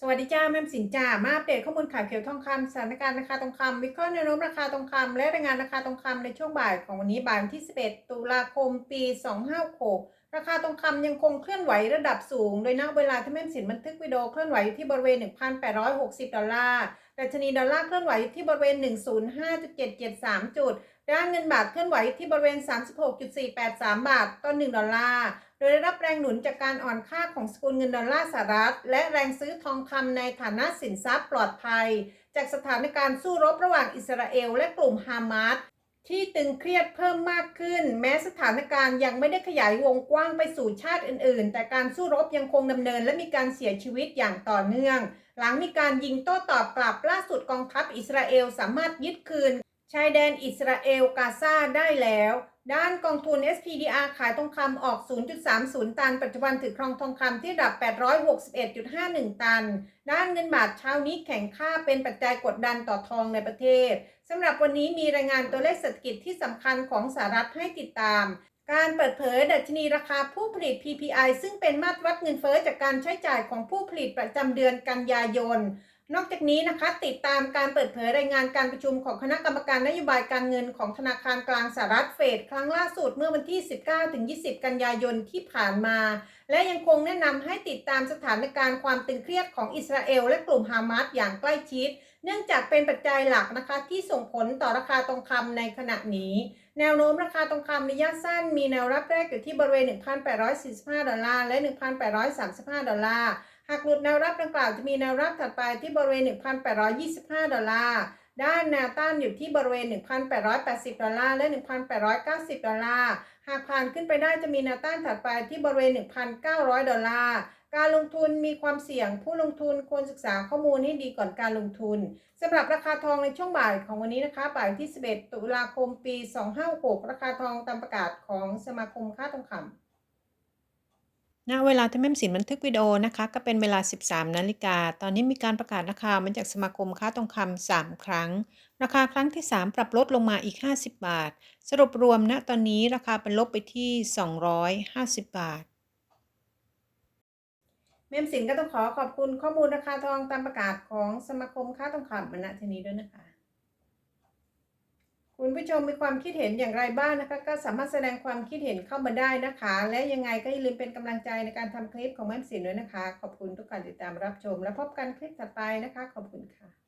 สวัสดีจ้าแม่สินจ้ามาอัปเดตข้อมูลข่าวเกี่ยวทองคำสถานการณ์ราคาทองคำวิเคราะห์แนวโน้มราคาทองคำและรายงานราคาทองคำในช่วงบ่ายของวันนี้บ่ายวันที่ 11 ตุลาคม ปี 2566 ราคาทองคำยังคงเคลื่อนไหวระดับสูง โดยณเวลาที่แม่สินบันทึกวิดีโอเคลื่อนไหวอยู่ที่บริเวณ 1,860 ดอลลาร์ ดัชนีดอลลาร์เคลื่อนไหวอยู่ที่บริเวณ 105.773 จุด ด้านเงินบาทเคลื่อนไหวที่บริเวณ 36.483 บาทต่อ1ดอลลาร์ โดยได้รับแรงหนุนจากการอ่อนค่าของสกุลเงินดอลลาร์สหรัฐ และแรงซื้อทองคำในฐานะสินทรัพย์ปลอดภัย จากสถานการณ์สู้รบระหว่างอิสราเอลและกลุ่มฮามาส ที่ตึงเครียดเพิ่มมากขึ้น แม้สถานการณ์ยังไม่ได้ขยายวงกว้างไปสู่ชาติอื่น ๆ แต่การสู้รบยังคงดำเนิน และมีการเสียชีวิตอย่างต่อเนื่อง หลังมีการยิงโต้ตอบกลับล่าสุดกองทัพอิสราเอลสามารถยึดคืน ชายแดนอิสราเอลกาซาได้แล้ว ด้านกองทุน SPDR ขายทองคำออก 0.30 ตัน ปัจจุบันถือครองทองคำที่ระดับ 861.51 ตัน ด้านเงินบาทเช้านี้แข็งค่าเป็นปัจจัยกดดันต่อทองในประเทศสำหรับวันนี้มีรายงานตัวเลขเศรษฐกิจที่สำคัญของสหรัฐให้ติดตามการเปิดเผยดัชนีราคาผู้ผลิต PPI ซึ่งเป็นมาตรวัดเงินเฟ้อจากการใช้จ่ายของผู้ผลิตประจำเดือนกันยายน นอกจากนี้นะคะติดตามการเปิดเผยรายงานการประชุมของคณะกรรมการนโยบายการเงินของธนาคารกลางสหรัฐเฟดครั้งล่าสุดเมื่อวันที่ 19-20 กันยายนที่ผ่านมา และยังคงแนะนำให้ติดตามสถานการณ์ความตึงเครียดของอิสราเอลและกลุ่มฮามาสอย่างใกล้ชิด เนื่องจากเป็นปัจจัยหลักนะคะที่ส่งผลต่อราคาทองคำในขณะนี้ แนวโน้มราคาทองคำระยะสั้นมีแนวรับแรกอยู่ที่บริเวณ 1,845 ดอลลาร์และ 1,835 ดอลลาร์ หากหลุดแนวรับดังกล่าวจะมีแนวรับถัดไปที่บริเวณ 1,825 ดอลลาร์ ด้านแนวต้านอยู่ที่บริเวณ 1,880 ดอลลาร์ และ 1,890 ดอลลาร์ หากผ่านขึ้นไปได้จะมีแนวต้านถัดไปที่บริเวณ 1,900 ดอลลาร์ การลงทุนมีความเสี่ยง ผู้ลงทุนควรศึกษาข้อมูลให้ดีก่อนการลงทุนสำหรับราคาทองในช่วงบ่ายของวันนี้นะคะบ่ายที่ 11 ตุลาคม ปี 2566 ราคาทองตามประกาศของสมาคมค่าทองคำ ณเวลาที่แม่มสินบันทึกวิดีโอนะคะ ก็เป็นเวลา 13 นาฬิกา ตอนนี้มีการประกาศราคามาจากสมาคมค้าทองคำ3ครั้ง ราคาครั้งที่ 3 ปรับลดลงมาอีก 50 บาท สรุปรวมณตอนนี้ราคาเป็นลบไปที่ 250 บาทเมมสินก็ต้องขอขอบคุณข้อมูลราคาทองตามประกาศของสมาคมค้าทองคำมณทีนี้ด้วยนะคะ คุณผู้ชมมีความคิดเห็นอย่างไรบ้างนะคะ ก็สามารถแสดงความคิดเห็นเข้ามาได้นะคะ และยังไงก็อย่าลืมเป็นกำลังใจในการทำคลิปของแม่สินด้วยนะคะ ขอบคุณทุกการติดตามรับชม และพบกันคลิปต่อไปนะคะ ขอบคุณค่ะ